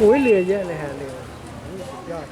อ้ยเรือเยอะเลยฮะเรือสุดยอด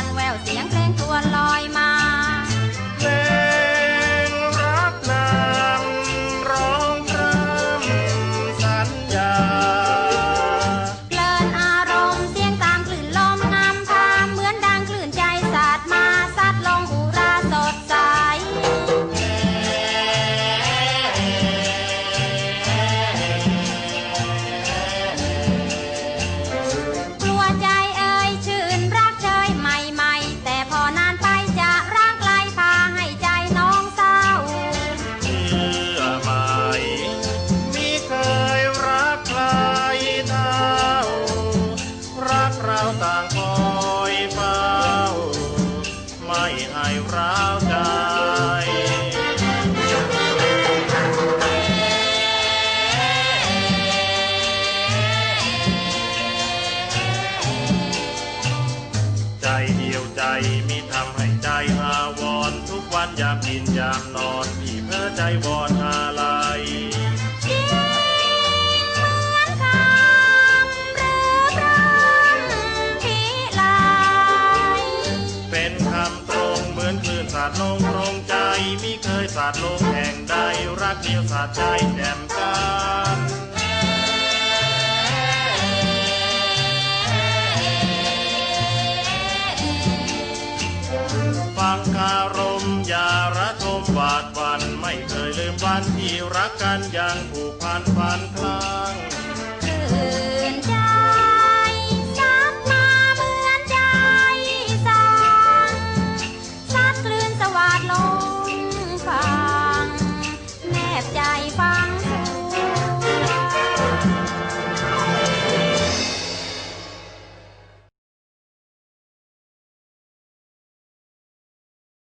วนแววเสียงเพลงทวนลอยมา มีทำให้ใจอาวรณ์ทุกวันยามกินยามนอนพี่เพ้อใจวอนอะไรเหมือนคำหรือพรำพิไลเป็นคำตรงเหมือนคลื่นสาดลงตรงใจมิเคยสาดลงแห่งใดรักเดียวสาดใจแจ่มกัน ฟังคารมอย่าระทมบาดวันไม่เคยลืมวันที่รักกันอย่างผูกพันพันคลาง